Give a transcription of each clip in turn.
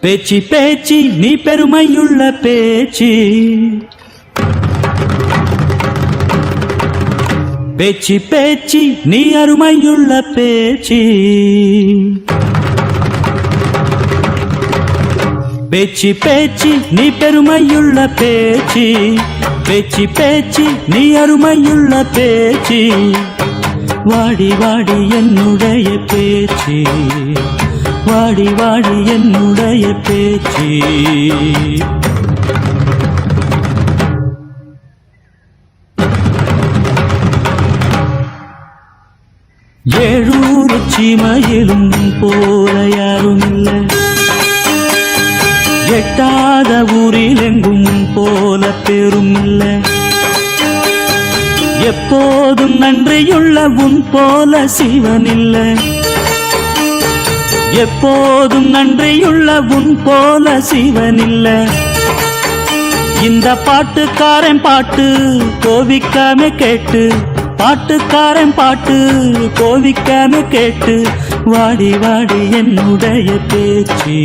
பேச்சு பேச்சு நீ பெருமையுள்ள பேச்சு. பேச்சு பேச்சு நீ அருமையுள்ள பேச்சு. பேச்சு பேச்சு நீ பெருமையுள்ள பேச்சு. பேச்சு பேச்சு நீ அருமையுள்ள பேச்சு. வாடி வாடி என்னுடைய பேச்சு. வாடி வாடி என்னுடைய பேச்சு. ஏழூரு சிமையிலும் போல யாரும் இல்லை எட்டாத ஊரில் எங்கும் போல பெரும் இல்லை எப்போதும் நன்றியுள்ள உன் போல சிவன் இல்லை எப்போதும் நன்றியுள்ள உன் போல சிவனில்ல. இந்த பாட்டுக்காரன் பாட்டு கோவிக்காம கேட்டு பாட்டுக்காரன் பாட்டு கோவிக்காம கேட்டு வாடி வாடி என்னுடைய பேச்சு.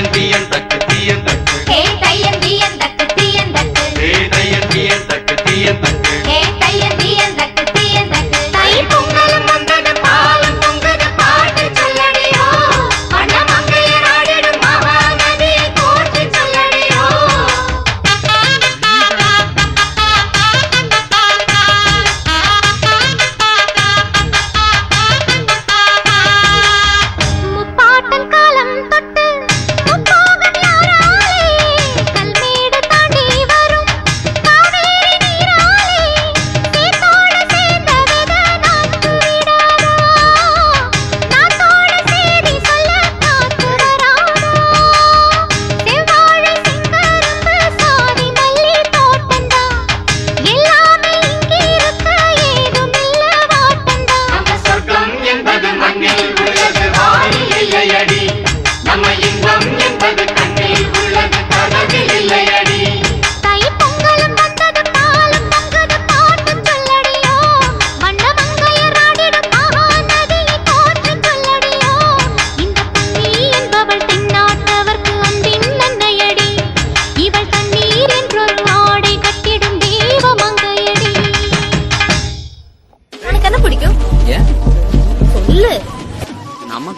and be champion.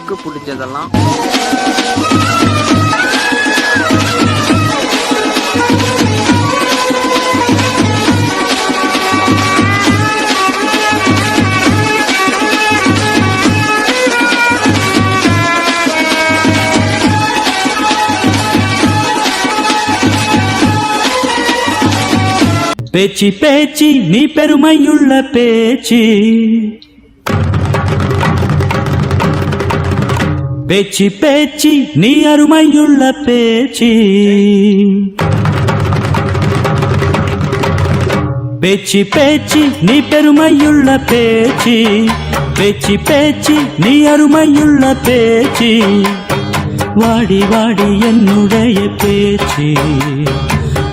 நமக்கு பிடிச்சதெல்லாம். பேச்சு பேச்சு நீ பெருமையுள்ள பேச்சு. பேச்சு பேச்சு நீ அருமையுள்ள பேச்சு. பேச்சு பேச்சு நீ பெருமையுள்ள பேச்சு. பேச்சு பேச்சு நீ அருமையுள்ள பேச்சு. வாடி வாடி என்னுடைய பேச்சு.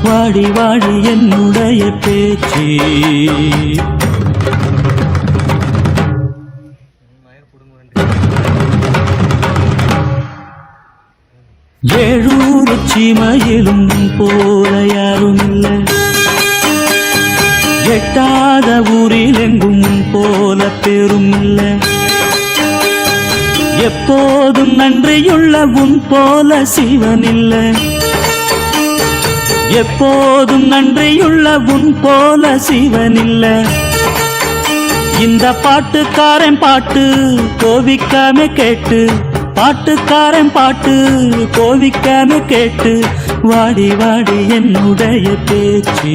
வாடி வாடி என்னுடைய பேச்சு. ஏழூர் சீமையிலும் போல யாரும் இல்லை எட்டாத ஊரில் எங்கும் போல பெரும் இல்லை எப்போதும் நன்றியுள்ள உன் போல சிவன் இல்லை எப்போதும் நன்றியுள்ள உன் போல சிவன் இல்லை இந்த பாட்டுக்காரன் பாட்டு கோவிக்காம கேட்டு பாட்டுக்காரன் பாட்டு கோவிக்காம கேட்டு வாடி வாடி என்னுடைய பேச்சு.